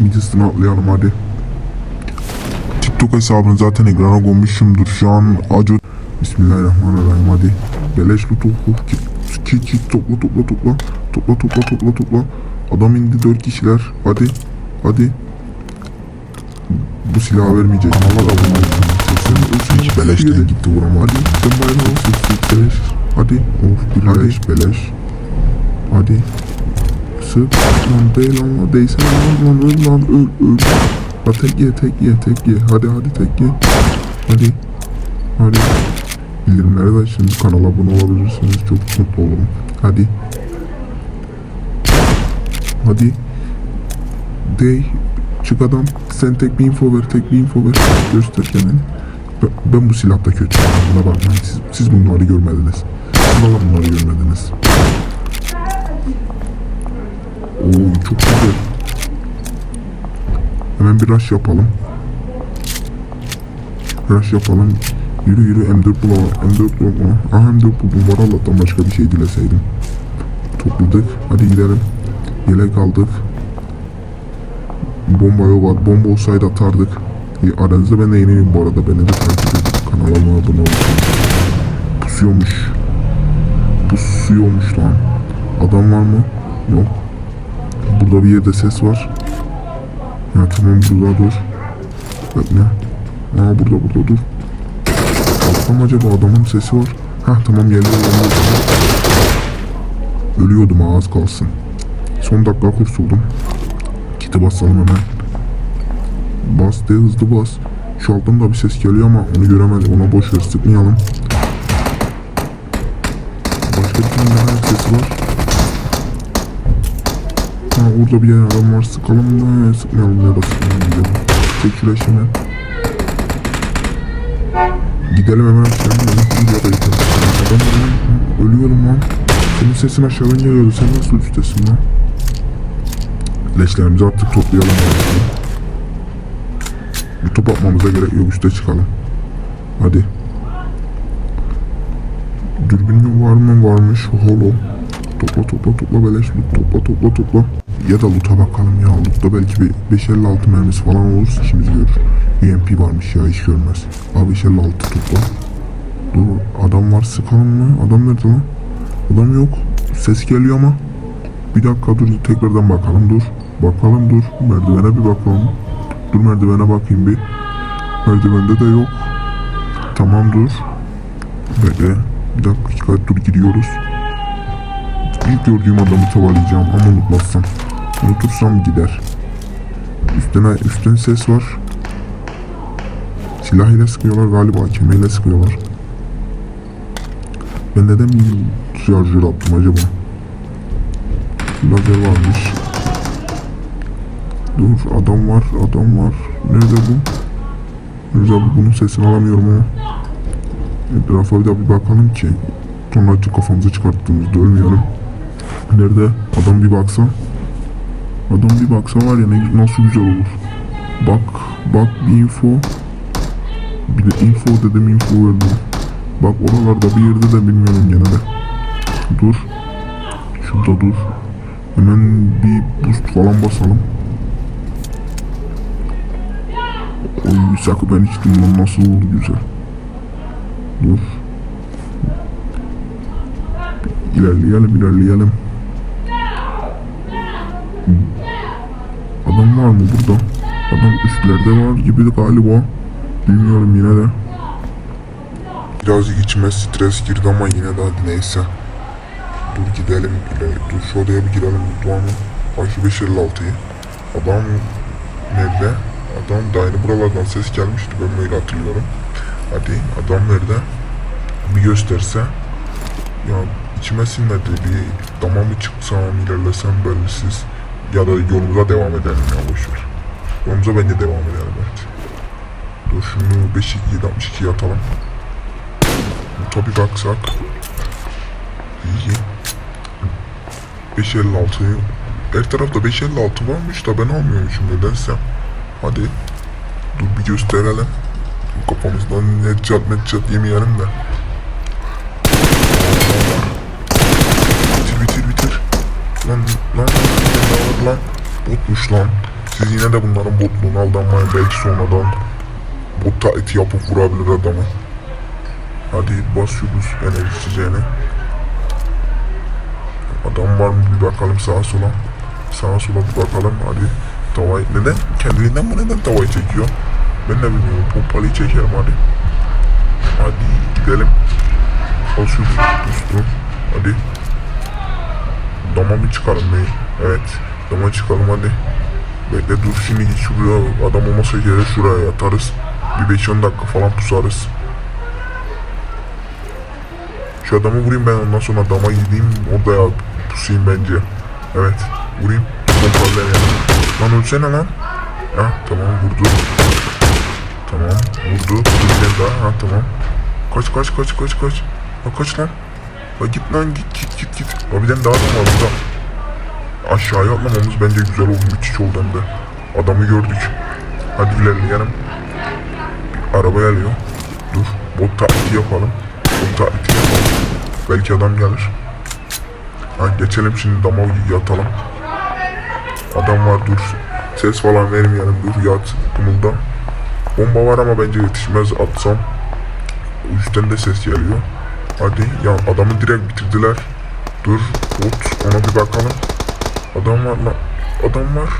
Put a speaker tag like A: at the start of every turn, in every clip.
A: Midis'ini atlayalım hadi. TikTok hesabını zaten ekrana koymuşumdur. Şu an Aco... Bismillahirrahmanirrahim hadi. Beleş loot oku. Kit, kit, kit topla topla topla. Topla topla topla topla. Adam indi dört kişiler. Hadi. Hadi. Bu silahı vermeyecek. Ama da bunu Hiç beleşten gitti vurama. Hadi sen. Sık sık beleş. Hadi. Of beleş beleş. Hadi. Sık. Lan değil lan lan. Değsen lan lan öl lan öl öl. Ha tek ye tek ye tek ye. Hadi hadi tek ye. Hadi. Hadi. Bildirimleri de şimdi kanala abone olabilirsiniz. Çok mutlu olurum. Hadi. Hadi. Dey. Çık adam. Sen tek bir info ver. Tek bir info ver. Göster kendini. Ben, ben bu silahta kötüyüm. Buna bakmayın. Siz, siz bunları görmediniz. Buna bunları görmediniz. Oo çok güzel. Hemen bir rush yapalım. Rush yapalım. Yürü yürü M4 bulalım. M4 bulalım. Aha M4 buldum. Var Allah'tan başka bir şey dileseydim. Topladık. Hadi gidelim. Yelek aldık. Bomba yok var. Bomba olsaydı atardık. E, aranızda ben de yeniyim bu arada. Beni de takip edin. Kanalıma abone olun. Pusuyormuş. Pusuyormuş lan. Adam var mı? Yok. Burada bir yerde ses var. Ya tamam burada dur. Bekle. Aa burada burada dur. Alsam acaba adamın sesi var. Hah tamam geliyor. Ölüyordum ağız kalsın. Son dakika kurtuldum. Kiti basalım hemen. Bas de hızlı bas. Şu alttan da bir ses geliyor ama onu göremedim. Ona boş ver sıkmayalım. Başka bir tane daha sesi var. Ha orada bir yer adam var sıkalım mı sıkmayalım ya da sıkmayalım. Çek hemen. Gidelim hemen sen hemen ya da yeter. Adam Ölüyorum lan. Senin sesin aşağıdan geliyordu. Sen nasıl üstesin lan? Leşlerimizi artık toplayalım. ya. Bir top atmamıza gerek yok. Üste çıkalım. Hadi. Dürbünün var mı? Varmış. Holo. Topla topla topla beleş topla topla topla. Ya da loot'a bakalım ya. Loot'ta belki bir 556 mermisi falan olursa işimizi görür. UMP varmış ya hiç görmez. Abi 556 topla. Dur adam var sıkalım mı? Adam nerede lan? Adam yok. Ses geliyor ama. Bir dakika dur tekrardan bakalım dur. Bakalım dur. Merdivene bir bakalım. Dur merdivene bakayım bir. Merdivende de yok. Tamam dur. Bekle. Bir dakika dur gidiyoruz. İlk gördüğüm adamı tavalayacağım ama unutmazsam. Unutursam gider. Üstüne, üstten ses var. Silah ile sıkıyorlar galiba. Kemeyle sıkıyorlar. Ben neden bir şarjör attım acaba? Lazer varmış. Dur adam var adam var. Nerede bu? Bu? Bunun sesini alamıyorum ama. Etrafa bir daha bir bakalım ki. Sonra kafamızı çıkarttığımızda ölmeyelim. Nerede? Adam bir baksa. Adam bir baksa var ya ne, nasıl güzel olur. Bak, bak bir info. Bir de info dedim info verdim. Bak oralarda bir yerde de bilmiyorum gene de. Dur. Şurada dur. Hemen bir boost falan basalım. Oy sakın ben içtim lan nasıl oldu güzel. Dur. İlerleyelim ilerleyelim. Adam var mı burada? Adam üstlerde var gibi galiba. Bilmiyorum yine de. Birazcık içime stres girdi ama yine de hadi neyse. Dur gidelim. Dur şu odaya bir girelim. Doğan'ın başı 556'yı. Adam nerede? Adam da aynı buralardan ses gelmişti. Ben böyle hatırlıyorum. Hadi adam nerede? Bir gösterse. Ya içime sinmedi. Bir dama mı çıksam, ilerlesem belirsiz. Ya da yolumuza devam edelim ya boşver. Yolumuza bence devam edelim evet. Dur şunu 5 2 7 62 atalım. Tabi baksak. İyi. 556 Her tarafta 556 varmış da ben almıyormuşum nedense. Hadi. Dur bir gösterelim. Kafamızdan netcat metcat yemeyelim de. Bitir bitir bitir. Lan lan lan lan. Botmuş lan. Siz yine de bunların botluğuna aldanmayın. Belki sonradan bot taklidi yapıp vurabilir adamı. Hadi basıyoruz enerji içeceğine. Adam var mı bir bakalım sağa sola. Sağa sola bir bakalım hadi. Tavayı neden? Kendiliğinden mi neden tavayı çekiyor? Ben de bilmiyorum. Pompalıyı çekerim hadi. Hadi gidelim. Şu dostum. Hadi. Dama mı çıkalım bey? Evet. Dama çıkalım hadi. Bekle dur şimdi git şuraya. Adam olmasa yere şuraya yatarız. Bir 5-10 dakika falan pusarız. Şu adamı vurayım ben ondan sonra dama gideyim orada ya pusayım bence. Evet vurayım. Pompalı yani. Lan ölsene lan. Ha tamam vurdu. Tamam vurdu. Bir daha ha tamam. Kaç kaç kaç kaç kaç. Ha kaç lan. Ha git lan git git git git. Tane daha adam var burada. Aşağıya atlamamız bence güzel oldu. Müthiş oldu hem de. Adamı gördük. Hadi ilerleyelim. Bir araba geliyor. Dur. Bot taklidi yapalım. Bot taklidi yapalım. Belki adam gelir. Ha geçelim şimdi dama yatalım. Adam var dur. Ses falan vermeyelim dur yat kımılda. Bomba var ama bence yetişmez atsam. Üstten de ses geliyor. Hadi ya adamı direkt bitirdiler. Dur bot ona bir bakalım. Adam var lan. Adam var.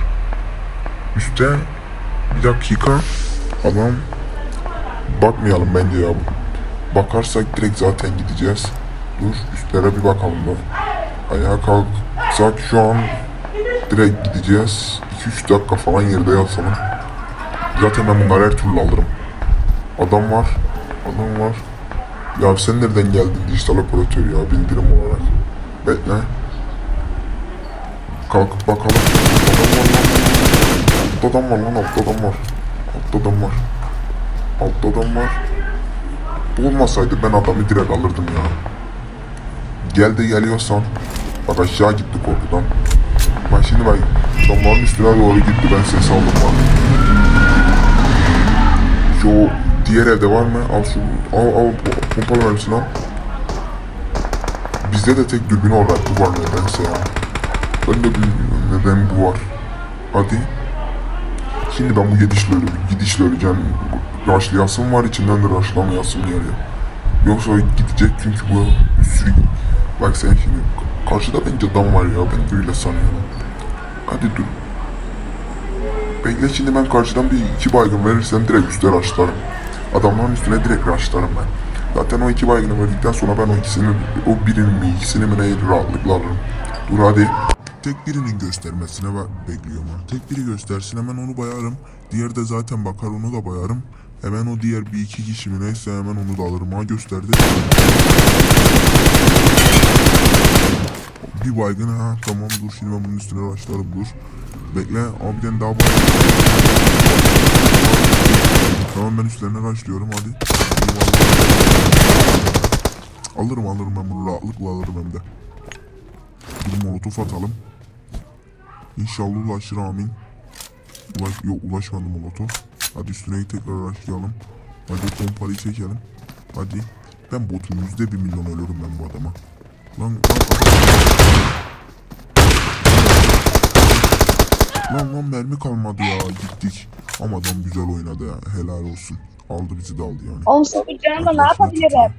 A: Üste bir dakika. Adam bakmayalım bence ya. Bakarsak direkt zaten gideceğiz. Dur üstlere bir bakalım da. Ayağa kalksak şu an direkt gideceğiz. 2-3 dakika falan yerde yatalım. Zaten ben bunları her türlü alırım. Adam var. Adam var. Ya sen nereden geldin dijital operatör ya bildirim olarak. Bekle. Kalkıp bakalım. Adam var lan. Altta adam var lan. Altta adam var. Altta adam var. Altta adam var. Bu olmasaydı ben adamı direkt alırdım ya. Gel de geliyorsan. Bak aşağı gitti korkudan. Bak şimdi bak. Damların üstüne doğru gitti ben ses aldım bak. Şu diğer evde var mı? Al şu al al pompalı mermisini al. Bizde de tek dürbün olarak var nedense ya. Ben de bilmiyorum neden bu var. Hadi. Şimdi ben bu gidişle gidişle öleceğim. Raşlayasım var içinden de raşlamayasım geliyor. Yoksa gidecek çünkü bu sürü... Bak sen şimdi karşıda bence adam var ya ben öyle sanıyorum. Hadi dur. Bekle şimdi ben karşıdan bir iki baygın verirsem direkt üstte raşlarım. Adamların üstüne direkt raşlarım ben. Zaten o iki baygını verdikten sonra ben o ikisini, o birinin mi ikisini mi neyi rahatlıkla alırım. Dur hadi. Tek birinin göstermesine bekliyorum. Tek biri göstersin hemen onu bayarım. Diğer de zaten bakar onu da bayarım. Hemen o diğer bir iki kişi mi neyse hemen onu da alırım ha gösterdi. Bir baygın ha tamam dur şimdi ben bunun üstüne başlarım dur. Bekle abiden daha baygın. Tamam ben üstlerine başlıyorum hadi. Alırım alırım ben bunu rahatlıkla alırım hem de. Bir molotof atalım. İnşallah ulaşır amin. Ulaş, yok ulaşmadı molotof. Hadi üstüne tekrar başlayalım. Hadi pompalıyı çekelim. Hadi. Ben botum yüzde bir milyon ölürüm ben bu adama. Lan lan adam. Lan lan mermi kalmadı ya gittik. Ama adam güzel oynadı ya helal olsun. Aldı bizi de aldı yani.
B: 18 canımda ne yapabilirim?